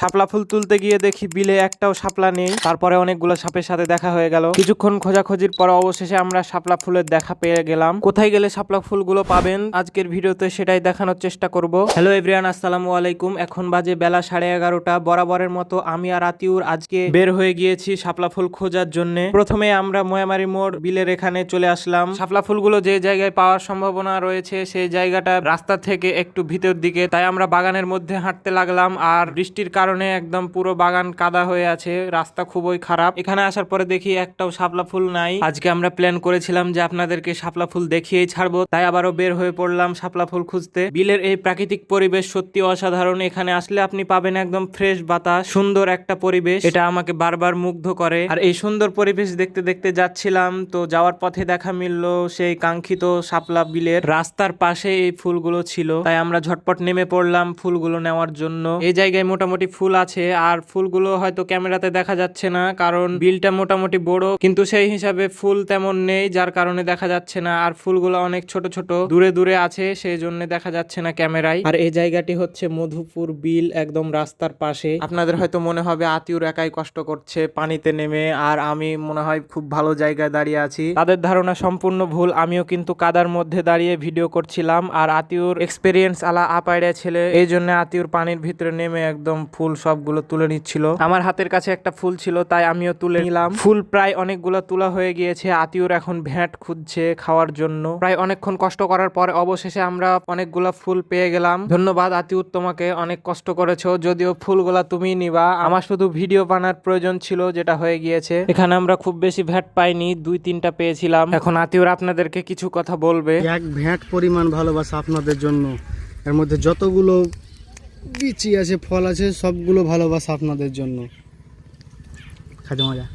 শাপলা ফুল তুলতে গিয়ে দেখি বিলে একটাও শাপলা নেই। তারপরে অনেকগুলো সাপের সাথে দেখা হয়ে গেল। কিছুক্ষণ খোঁজাখুঁজির পর অবশেষে আমরা শাপলা ফুলের দেখা পেয়ে গেলাম। কোথায় গেলে শাপলা ফুলগুলো পাবেন? আজকের ভিডিওতে সেটাই দেখানোর চেষ্টা করব। হ্যালো এভরিয়ান, আসসালামু আলাইকুম। এখন বাজে বেলা সাড়ে এগারোটা। বরাবরের মতো আমি আর আতিউর আজকে বের হয়ে গিয়েছি শাপলা ফুল খোঁজার জন্য। প্রথমে আমরা ময়ামারি মোড় বিলের এখানে চলে আসলাম। শাপলা ফুলগুলো যে জায়গায় পাওয়ার সম্ভাবনা রয়েছে, সেই জায়গাটা রাস্তা থেকে একটু ভিতর দিকে। তাই আমরা বাগানের মধ্যে হাঁটতে লাগলাম আর বৃষ্টির কারণে একদম পুরো বাগান কাদা হয়ে আছে, রাস্তা খুবই খারাপ। এখানে আসার পরে দেখি একটাও শাপলা ফুল নাই। আজকে আমরা প্ল্যান করেছিলাম যে আপনাদেরকে শাপলা ফুল দেখিয়েই ছাড়বো, তাই আবারও বের হয়ে পড়লাম শাপলা ফুল খুঁজতে। বিলের এই প্রাকৃতিক পরিবেশ সত্যি অসাধারণ, এখানে আসলে আপনি পাবেন একদম ফ্রেশ বাতাস, সুন্দর একটা পরিবেশ। এটা আমাকে বারবার মুগ্ধ করে। আর এই সুন্দর পরিবেশ দেখতে দেখতে যাচ্ছিলাম, তো যাওয়ার পথে দেখা মিললো সেই কাঙ্ক্ষিত শাপলা বিলের রাস্তার পাশে এই ফুলগুলো ছিল। তাই আমরা ঝটপট নেমে পড়লাম ফুলগুলো নেওয়ার জন্য। এই জায়গায় মোটামুটি ফুল আছে, আর ফুলগুলো হয়তো ক্যামেরাতে দেখা যাচ্ছে না, কারণ বিলটা মোটামুটি বড়, কিন্তু সেই হিসাবে ফুল তেমন নেই, যার কারণে দেখা যাচ্ছে না। আর ফুলগুলো অনেক ছোট ছোট, দূরে দূরে আছে, সেই জন্য দেখা যাচ্ছে না ক্যামেরায়। আর এই জায়গাটি হচ্ছে মধুপুর বিল, একদম রাস্তার পাশে। আপনাদের হয়তো মনে হবে, আতিউর একাই কষ্ট করছে পানিতে নেমে, আর আমি মনে হয় খুব ভালো জায়গায় দাঁড়িয়ে আছি। তাদের ধারণা সম্পূর্ণ ভুল, আমিও কিন্তু কাদার মধ্যে দাঁড়িয়ে ভিডিও করছিলাম, আর আতিউর এক্সপেরিয়েন্স আলা আপাইড়া ছেলে, এই জন্য আতিউর পানির ভিতরে নেমে একদম ফুল সবগুলো তুলে নিচ্ছিল। আমার হাতের কাছে একটা ফুল ছিল তাই আমিও তুলে নিলাম। ফুল প্রায় অনেকগুলো তোলা হয়ে গিয়েছে আতিউর এখন ভ্যাট খুঁজছে খাওয়ার জন্য। প্রায় অনেকক্ষণ কষ্ট করার পর অবশেষে আমরা অনেকগুলা ফুল পেয়ে গেলাম। ধন্যবাদ আতিউর তোমাকে অনেক কষ্ট করেছ যদিও ফুলগুলা তুমি নিবা। আমার শুধু ভিডিও বানার প্রয়োজন ছিল যেটা হয়ে গিয়েছে। এখানে আমরা খুব বেশি ভ্যাট পাইনি দুই তিনটা পেয়েছিলাম। এখন আতিউর আপনাদেরকে কিছু কথা বলবে। এক ভ্যাট পরিমাণ ভালোবাসা আপনাদের জন্য। এর মধ্যে যতগুলো বিচি আছে ফল আছে সবগুলো ভালোবাসা আপনাদের জন্য। খাজা মজা।